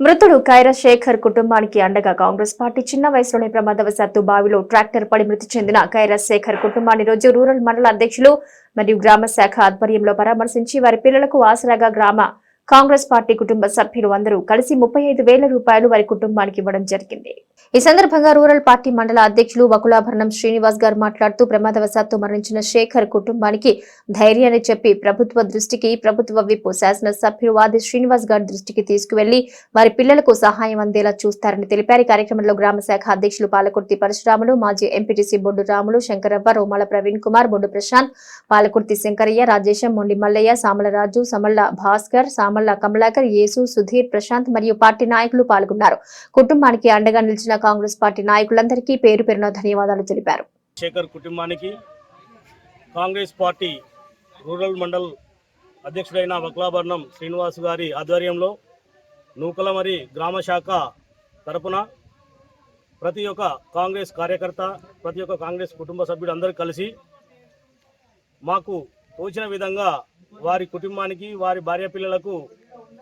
మృతుడు కైర శేఖర్ కుటుంబానికి అండగా కాంగ్రెస్ పార్టీ చిన్న వయసులోనే ప్రమాదవశాత్తు బావిలో ట్రాక్టర్ పడి మృతి చెందిన కైర శేఖర్ కుటుంబాన్ని రోజు రూరల్ మండల అధ్యక్షులు మరియు గ్రామ శాఖ ఆధ్వర్యంలో పరామర్శించి వారి పిల్లలకు ఆసరాగా గ్రామ కాంగ్రెస్ పార్టీ కుటుంబ సభ్యులు అందరూ కలిసి ముప్పై ఐదు వేల రూపాయలు వారి కుటుంబానికి ఇవ్వడం జరిగింది. ఈ సందర్భంగా రూరల్ పార్టీ మండల అధ్యక్షులు వకులాభరణం శ్రీనివాస్ గారు మాట్లాడుతూ ప్రమాదవశాత్తు మరణించిన శేఖర్ కుటుంబానికి ధైర్యాన్ని చెప్పి ప్రభుత్వ దృష్టికి ప్రభుత్వ విప్ శాసన సభ్యులు వాది శ్రీనివాస్ గారి దృష్టికి తీసుకువెళ్ళి వారి పిల్లలకు సహాయం అందేలా చూస్తారని తెలిపారు. ఈ కార్యక్రమంలో గ్రామ శాఖ అధ్యక్షులు పాలకుర్తి పరశురాములు మాజీ ఎంపీటీసీ బొడ్డు రాములు శంకరవ్వ రోమాల ప్రవీణ్ కుమార్ బొడ్డు ప్రశాంత్ పాలకుర్తి శంకరయ్య రాజేశం మొండి మల్లయ్య సామలరాజు సమళ్ళ భాస్కర్ కమల్లా కమలాకర్ యేసు సుధీర్ ప్రశాంత్ మరియు పార్టీ నాయకులు పాల్గొన్నారు. కుటుంబానికి అండగా నిలిచిన కాంగ్రెస్ పార్టీ నాయకులందరికీ పేరు పేరున ధన్యవాదాలు తెలిపారు. శేఖర్ కుటుంబానికి కాంగ్రెస్ పార్టీ రూరల్ మండల్ అధ్యక్షుడైన వక్లాభరణం శ్రీనివాస్ గారి ఆధ్వర్యంలో నూకలమరి గ్రామ శాఖ తరపున ప్రతి ఒక్క కాంగ్రెస్ కార్యకర్త ప్రతి ఒక్క కాంగ్రెస్ కుటుంబ సభ్యుడు అందరూ కలిసి మాకు తోచిన విధంగా వారి కుటుంబానికి వారి భార్య పిల్లలకు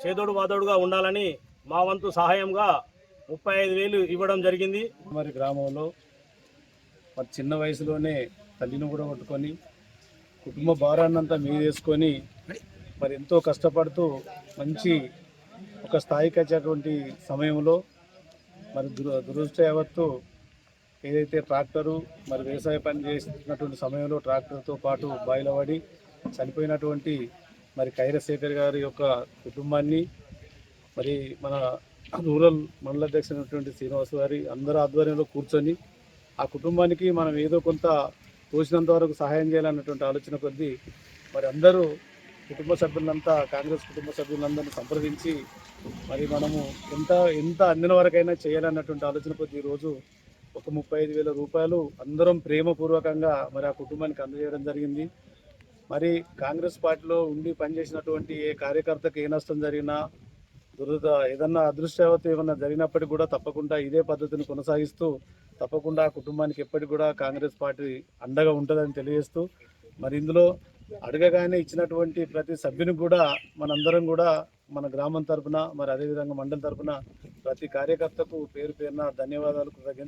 చేదోడు వాదోడుగా ఉండాలని మా వంతు సహాయంగా ముప్పై ఐదు వేలు ఇవ్వడం జరిగింది. మరి గ్రామంలో మరి చిన్న వయసులోనే తల్లిని కూడా కొట్టుకొని కుటుంబ భారాన్నంతా మీదేసుకొని మరి ఎంతో కష్టపడుతూ మంచి ఒక స్థాయికి వచ్చేటువంటి సమయంలో మరి దుర దురదృష్ట యావత్తు ఏదైతే ట్రాక్టరు మరి వ్యవసాయ పని చేస్తున్నటువంటి సమయంలో ట్రాక్టర్తో పాటు బయలుపడి పడి చనిపోయినటువంటి మరి కైరశేఖర్ గారి యొక్క కుటుంబాన్ని మరి మన రూరల్ మండల అధ్యక్షుడైనటువంటి శ్రీనివాస్ గారి అందరి ఆధ్వర్యంలో కూర్చొని ఆ కుటుంబానికి మనం ఏదో కొంత తోచినంత వరకు సహాయం చేయాలన్నటువంటి ఆలోచన కొద్దీ మరి అందరూ కుటుంబ సభ్యులంతా కాంగ్రెస్ కుటుంబ సభ్యులందరినీ సంప్రదించి మరి మనము ఎంత ఎంత అందిన వరకైనా చేయాలన్నటువంటి ఆలోచన కొద్దీ ఈరోజు ఒక ముప్పై ఐదు వేల రూపాయలు అందరం ప్రేమపూర్వకంగా మరి ఆ కుటుంబానికి అందజేయడం జరిగింది. మరి కాంగ్రెస్ పార్టీలో ఉండి పనిచేసినటువంటి ఏ కార్యకర్తకు ఏ నష్టం జరిగినా దురద ఏదన్నా అదృష్టవతి ఏమన్నా జరిగినప్పటికీ కూడా తప్పకుండా ఇదే పద్ధతిని కొనసాగిస్తూ తప్పకుండా ఆ కుటుంబానికి ఎప్పటికి కూడా కాంగ్రెస్ పార్టీ అండగా ఉంటుందని తెలియజేస్తూ మరి ఇందులో అడగగానే ఇచ్చినటువంటి ప్రతి సభ్యునికి కూడా మనందరం కూడా మన గ్రామం తరపున మరి అదేవిధంగా మండలం తరఫున ప్రతి కార్యకర్తకు పేరు పేరున ధన్యవాదాలు. కృతజ్ఞత